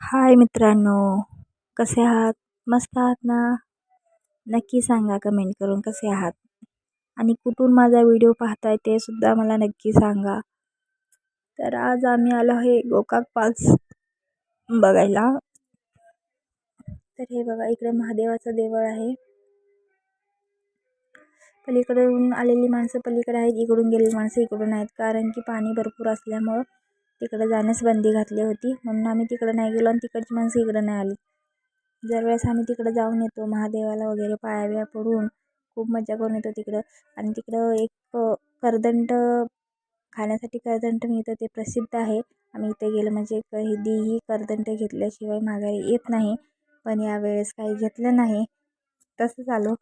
हाय मित्रांनो कसे आहात? मस्त आहात ना? नक्की सांगा कमेंट करून कसे आहात? आणि कुठून माझा व्हिडिओ पाहताय ते सुद्धा मला नक्की सांगा. तर आज आम्ही आलो आहे गोकाक पास बघायला. तर हे बघा इकडे महादेवाचं देवळ आहे. पलीकडून आलेली माणसं पलीकडे आहेत इकडून गेलेली माणसं इकडून आहेत. कारण की पाणी भरपूर असल्यामुळं तिकडे जाण्यास बंदी घातली होती. म्हणून आम्ही तिकडं नाही गेलो आणि तिकडची माणसं इकडं नाही आली. जर वेळेस आम्ही तिकडं जाऊन येतो महादेवाला वगैरे पाया बिया पडून खूप मजा करून येतो तिकडं. आणि तिकडं एक करदंड खाण्यासाठी करदंड मिळतं ते प्रसिद्ध आहे. आम्ही इथे गेलो म्हणजे कधीही करदंड घेतल्याशिवाय माघारी येत नाही. पण यावेळेस काही घेतलं नाही. तसंच आलो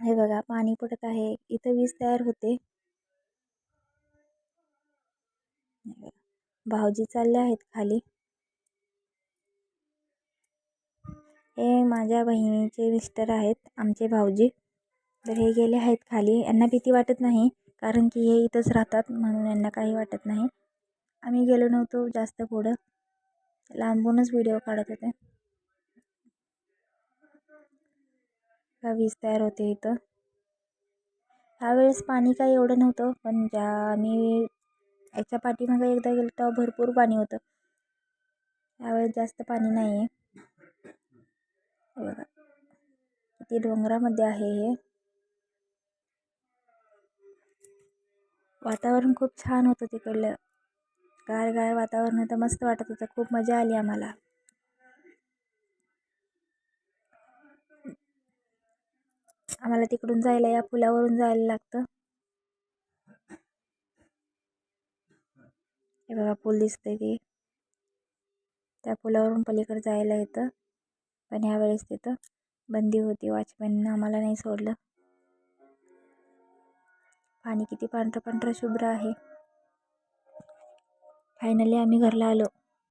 हे बघा पाणी पडत आहे. इथं वीज तयार होते. भाऊजी चालले आहेत खाली. हे माझ्या बहिणीचे मिस्टर आहेत आमचे भाऊजी. तर हे गेले आहेत खाली. यांना भीती वाटत नाही कारण की हे इथंच राहतात म्हणून यांना काही वाटत नाही. आम्ही गेलो नव्हतो जास्त पुढं. लांबूनच व्हिडिओ काढत होते. का वीज तयार होते इथं? ह्यावेळेस पाणी काही एवढं नव्हतं पण ज्या आम्ही याच्या पाठीमागं एकदा गेलं तेव्हा भरपूर पाणी होतं. यावेळेस जास्त पाणी नाही आहे बघा. किती डोंगरामध्ये आहे हे. वातावरण खूप छान होतं तिकडलं. गार गार वातावरण होतं. मस्त वाटत होतं. खूप मजा आली आम्हाला. आम्हाला तिकडून जायला या पुलावरून जायला लागतं. हे बघा पूल दिसतंय ते. त्या पुलावरून पलीकडे जायला येतं. पण ह्यावेळेस तिथं बंदी होती. वॉचमॅननं आम्हाला नाही सोडलं. पाणी किती पांढरं पांढरं शुभ्र आहे. फायनली आम्ही घरला आलो.